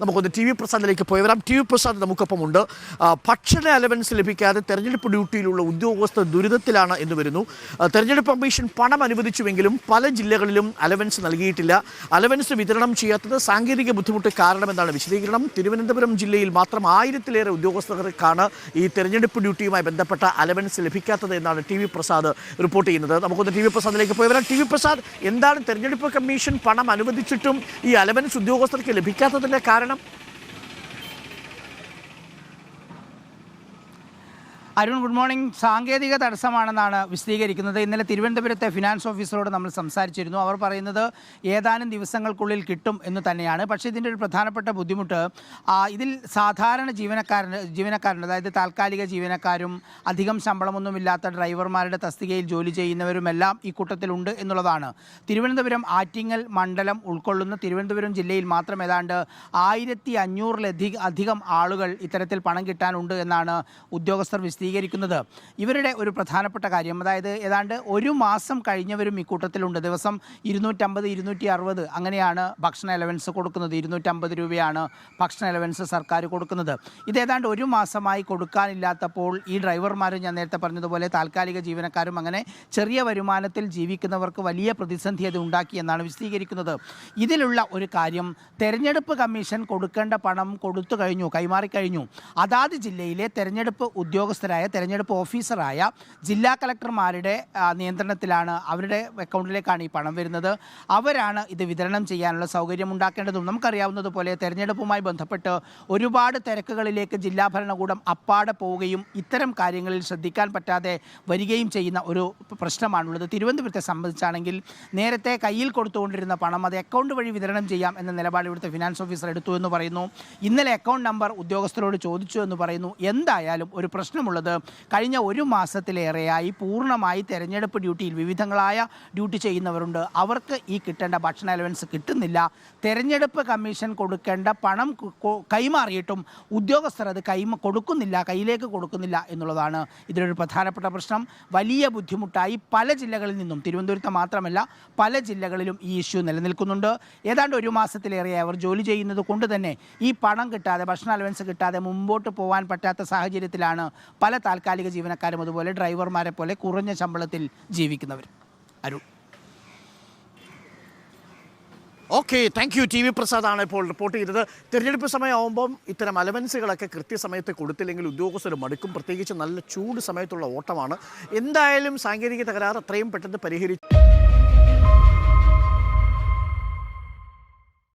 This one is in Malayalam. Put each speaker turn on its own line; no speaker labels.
നമുക്കൊന്ന് ടി വി പ്രസാദിലേക്ക് പോയി വരാം ടി വി പ്രസാദ് നമുക്കൊപ്പമുണ്ട്. ഭക്ഷണ അലവൻസ് ലഭിക്കാതെ തെരഞ്ഞെടുപ്പ് ഡ്യൂട്ടിയിലുള്ള ഉദ്യോഗസ്ഥർ ദുരിതത്തിലാണ് എന്ന് വരുന്നു. തെരഞ്ഞെടുപ്പ് കമ്മീഷൻ പണം അനുവദിച്ചുവെങ്കിലും പല ജില്ലകളിലും അലവൻസ് നൽകിയിട്ടില്ല. അലവൻസ് വിതരണം ചെയ്യാത്തത് സാങ്കേതിക ബുദ്ധിമുട്ട് കാരണമെന്നാണ് വിശദീകരണം. തിരുവനന്തപുരം ജില്ലയിൽ മാത്രം ആയിരത്തിലേറെ ഉദ്യോഗസ്ഥർക്കാണ് ഈ തെരഞ്ഞെടുപ്പ് ഡ്യൂട്ടിയുമായി ബന്ധപ്പെട്ട അലവൻസ് ലഭിക്കാത്തത് എന്നാണ് ടി വി പ്രസാദ് റിപ്പോർട്ട് ചെയ്യുന്നത്. നമുക്കൊന്ന് ടി വി പ്രസാദിലേക്ക് പോയി വരാം ടി വി പ്രസാദ് എന്താണ് തെരഞ്ഞെടുപ്പ് കമ്മീഷൻ പണം അനുവദിച്ചിട്ടും ഈ അലവൻസ് ഉദ്യോഗസ്ഥർക്ക് ലഭിക്കാത്തതിന്റെ കാരണം 了
അരുൺ ഗുഡ് മോർണിംഗ്. സാങ്കേതിക തടസ്സമാണെന്നാണ് വിശദീകരിക്കുന്നത്. ഇന്നലെ തിരുവനന്തപുരത്തെ ഫിനാൻസ് ഓഫീസറോട് നമ്മൾ സംസാരിച്ചിരുന്നു. അവർ പറയുന്നത് ഏതാനും ദിവസങ്ങൾക്കുള്ളിൽ കിട്ടും എന്ന് തന്നെയാണ്. പക്ഷേ ഇതിന്റെ ഒരു പ്രധാനപ്പെട്ട ബുദ്ധിമുട്ട് ഇതിൽ സാധാരണ ജീവനക്കാരൻ ജീവനക്കാരുണ്ട്. അതായത് താൽക്കാലിക ജീവനക്കാരും അധികം ശമ്പളമൊന്നുമില്ലാത്ത ഡ്രൈവർമാരുടെ തസ്തികയിൽ ജോലി ചെയ്യുന്നവരുമെല്ലാം ഈ കൂട്ടത്തിലുണ്ട് എന്നുള്ളതാണ്. തിരുവനന്തപുരം ആറ്റിങ്ങൽ മണ്ഡലം ഉൾക്കൊള്ളുന്ന തിരുവനന്തപുരം ജില്ലയിൽ മാത്രം ഏതാണ്ട് ആയിരത്തി അഞ്ഞൂറിലധികം അധികം ആളുകൾ ഇത്തരത്തിൽ പണം കിട്ടാനുണ്ട് എന്നാണ് ഉദ്യോഗസ്ഥർ വിശദീകരിക്കുന്നത് ഇവരുടെ ഒരു പ്രധാനപ്പെട്ട കാര്യം അതായത് ഏതാണ്ട് ഒരു മാസം കഴിഞ്ഞവരും ഇക്കൂട്ടത്തിലുണ്ട്. ദിവസം ഇരുന്നൂറ്റമ്പത് ഇരുന്നൂറ്റി അറുപത് അങ്ങനെയാണ് ഭക്ഷണ അലവൻസ് കൊടുക്കുന്നത്. ഇരുന്നൂറ്റമ്പത് രൂപയാണ് ഭക്ഷണ അലവൻസ് സർക്കാർ കൊടുക്കുന്നത്. ഇത് ഏതാണ്ട് ഒരു മാസമായി കൊടുക്കാനില്ലാത്തപ്പോൾ ഈ ഡ്രൈവർമാരും ഞാൻ നേരത്തെ പറഞ്ഞതുപോലെ താൽക്കാലിക ജീവനക്കാരും അങ്ങനെ ചെറിയ വരുമാനത്തിൽ ജീവിക്കുന്നവർക്ക് വലിയ പ്രതിസന്ധി അത് ഉണ്ടാക്കി എന്നാണ് വിശദീകരിക്കുന്നത്. ഇതിലുള്ള ഒരു കാര്യം തെരഞ്ഞെടുപ്പ് കമ്മീഷൻ കൊടുക്കേണ്ട പണം കൊടുത്തു കഴിഞ്ഞു കൈമാറിക്കഴിഞ്ഞു അതാത് ജില്ലയിലെ തെരഞ്ഞെടുപ്പ് ഉദ്യോഗസ്ഥരായ തെരഞ്ഞെടുപ്പ് ഓഫീസറായ ജില്ലാ കളക്ടർമാരുടെ നിയന്ത്രണത്തിലാണ് അവരുടെ അക്കൗണ്ടിലേക്കാണ് ഈ പണം വരുന്നത്. അവരാണ് ഇത് വിതരണം ചെയ്യാനുള്ള സൗകര്യം ഉണ്ടാക്കേണ്ടതും നമുക്കറിയാവുന്നതുപോലെ തെരഞ്ഞെടുപ്പുമായി ബന്ധപ്പെട്ട് ഒരുപാട് തിരക്കുകളിലേക്ക് ജില്ലാ ഭരണകൂടം അപ്പാടെ പോവുകയും ഇത്തരം കാര്യങ്ങളിൽ ശ്രദ്ധിക്കാൻ പറ്റാതെ വരികയും ചെയ്യുന്ന ഒരു പ്രശ്നമാണുള്ളത്. തിരുവനന്തപുരത്തെ സംബന്ധിച്ചാണെങ്കിൽ നേരത്തെ കയ്യിൽ കൊടുത്തുകൊണ്ടിരുന്ന പണം അത് അക്കൗണ്ട് വഴി വിതരണം ചെയ്യാം എന്ന നിലപാട് ഇവിടുത്തെ ഫിനാൻസ് ഓഫീസർ എടുത്തു എന്ന് പറയുന്നു. ഇന്നലെ അക്കൗണ്ട് നമ്പർ ഉദ്യോഗസ്ഥരോട് ചോദിച്ചു എന്ന് പറയുന്നു. എന്തായാലും ഒരു പ്രശ്നമുള്ളത് കഴിഞ്ഞ ഒരു മാസത്തിലേറെയായി പൂർണമായി തെരഞ്ഞെടുപ്പ് ഡ്യൂട്ടിയിൽ വിവിധങ്ങളായ ഡ്യൂട്ടി ചെയ്യുന്നവരുണ്ട്. അവർക്ക് ഈ കിട്ടേണ്ട ഭക്ഷണ അലവൻസ് കിട്ടുന്നില്ല. തെരഞ്ഞെടുപ്പ് കമ്മീഷൻ കൊടുക്കേണ്ട പണം കൈമാറിയിട്ടും ഉദ്യോഗസ്ഥർ അത് കൈ കൊടുക്കുന്നില്ല കയ്യിലേക്ക് കൊടുക്കുന്നില്ല എന്നുള്ളതാണ് ഇതിലൊരു പ്രധാനപ്പെട്ട പ്രശ്നം. വലിയ ബുദ്ധിമുട്ടായി പല ജില്ലകളിൽ നിന്നും തിരുവനന്തപുരത്ത് മാത്രമല്ല പല ജില്ലകളിലും ഈ ഇഷ്യൂ നിലനിൽക്കുന്നുണ്ട്. ഏതാണ്ട് ഒരു മാസത്തിലേറെ അവർ ജോലി ചെയ്യുന്നത് കൊണ്ട് തന്നെ ഈ പണം കിട്ടാതെ ഭക്ഷണ അലവൻസ് കിട്ടാതെ മുമ്പോട്ട് പോകാൻ പറ്റാത്ത സാഹചര്യത്തിലാണ് പല താൽക്കാലിക ജീവനക്കാരും അതുപോലെ ഡ്രൈവർമാരെ പോലെ കുറഞ്ഞ ശമ്പളത്തിൽ ജീവിക്കുന്നവർ. Arun.
Okay thank you T V പ്രസാദാണ് ഇപ്പോൾ റിപ്പോർട്ട് ചെയ്തത്. തിരഞ്ഞെടുപ്പ് സമയമാകുമ്പം ഇത്തരം അലവൻസുകളൊക്കെ കൃത്യസമയത്ത് കൊടുത്തില്ലെങ്കിൽ ഉദ്യോഗസ്ഥർ മടുക്കും. പ്രത്യേകിച്ച് നല്ല ചൂട് സമയത്തുള്ള ഓട്ടമാണ്. എന്തായാലും സാങ്കേതിക തകരാറ് അത്രയും പെട്ടെന്ന് പരിഹരിച്ചു